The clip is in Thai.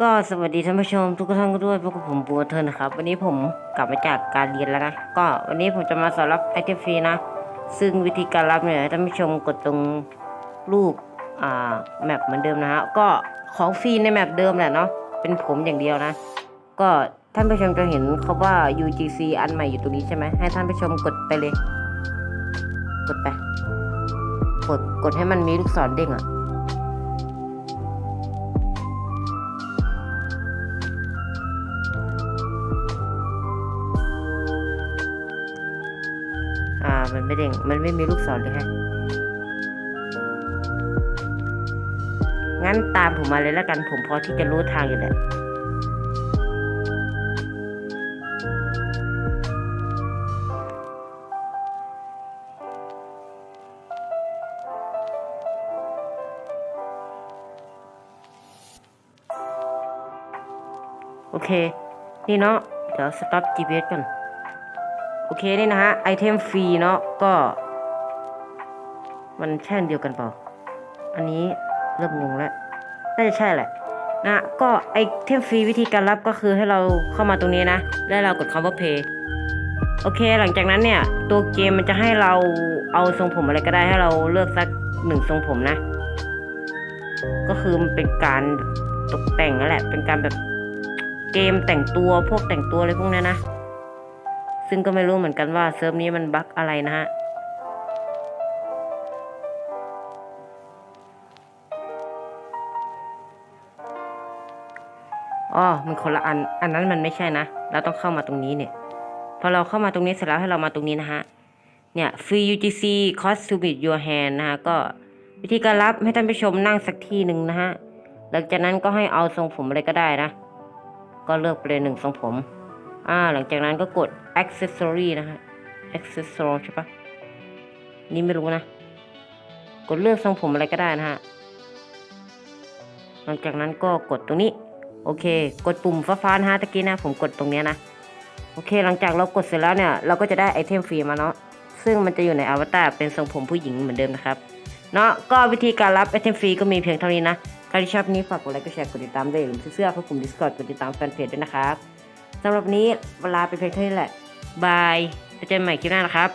ก็สวัสดีท่านผู้ชมทุกท่านด้วยพวกบผมบัวเทิร์นนะครับ วันนี้ผมกลับมาจากการเรียนแล้วนะ ก็วันนี้ผมจะมาสอนรับไอเทมฟรีนะ ซึ่งวิธีการรับเนี่ยท่านผู้ชมกดตรงรูปอ่าแมปเหมือนเดิมนะฮะก็ของฟรีในแมปเดิมแหละเนาะเป็นผมอย่างเดียวนะ ก็ท่านผู้ชมจะเห็นเขาว่า UGC อันใหม่อยู่ตรงนี้ใช่ไหมให้ท่านผู้ชมกดไปเลย กดไป กดกดให้มันมีลูกศรเด้งอะอ่ มันไม่เด้ง มันไม่มีลูกศรเลยฮะ งั้นตามผมมาเลยแล้วกัน ผมพอที่จะรู้ทางอยู่แหละโอเค นี่เนาะ เดี๋ยว stop GPS ก่อน โอเคนี่นะฮะไอเทมฟรีเนาะก็ มันใช่นเดียวกันเปล่า อันนี้เริ่มงงแล้ว น่าจะใช่แหละนะก็ไอเทมฟรีวิธีการรับก็คือให้เราเข้ามาตรงนี้นะ แล้วเรากดคำว่า pay โอเค หลังจากนั้นเนี่ย ตัวเกมมันจะให้เราเอาทรงผมอะไรก็ได้ให้เราเลือกสักหนึ่งทรงผมนะ ก็คือมันเป็นการตกแต่งนั่นแหละ เป็นการแบบเกมแต่งตัวพวกแต่งตัวอะไรพวกนี้ยนะ ซึ่งก็ไม่รู้เหมือนกันว่าเซิร์ฟนี้มันบั๊กอะไรนะฮะอ๋อมันคนละอัน อันนั้นมันไม่ใช่นะ เราต้องเข้ามาตรงนี้เนี่ย พอเราเข้ามาตรงนี้เสร็จแล้วให้เรามาตรงนี้นะฮะ เนี่ย free UGC cost to beat your hand นะฮะ ก็วิธีการรับให้ท่านผู้ชมนั่งสักที่หนึ่งนะฮะ หลังจากนั้นก็ให้เอาทรงผมอะไรก็ได้นะ ก็เลือกไปเลยหนึ่งทรงผม อ่าหลังจากนั้นก็กด accessory นะฮะ accessory ใช่ปะนี่ไม่รู้นะ กดเลือกทรงผมอะไรก็ได้นะฮะ หลังจากนั้นก็กดตรงนี้ โอเค กดปุ่มฟ้าๆนะฮะตะกี้นะ ผมกดตรงเนี้ยนะ โอเค หลังจากเรากดเสร็จแล้วเนี่ย เราก็จะได้ไอเทมฟรีมาเนาะ ซึ่งมันจะอยู่ในอวตารเป็นทรงผมผู้หญิงเหมือนเดิมนะครับ เนาะ ก็วิธีการรับไอเทมฟรีก็มีเพียงเท่านี้นะใครที่ชอบนี้ฝากกดไลค์ กดแชร์ กดติดตามด้วยอย่าลืมซื้อเสื้อเพื่อกลุ่ม Discord กดติดตามแฟนเพจด้วยนะครับ สำหรับนี้เวลาไปเพียงเท่านี้แหละ บายจะเจอกันใหม่คลิปหน้านะครับ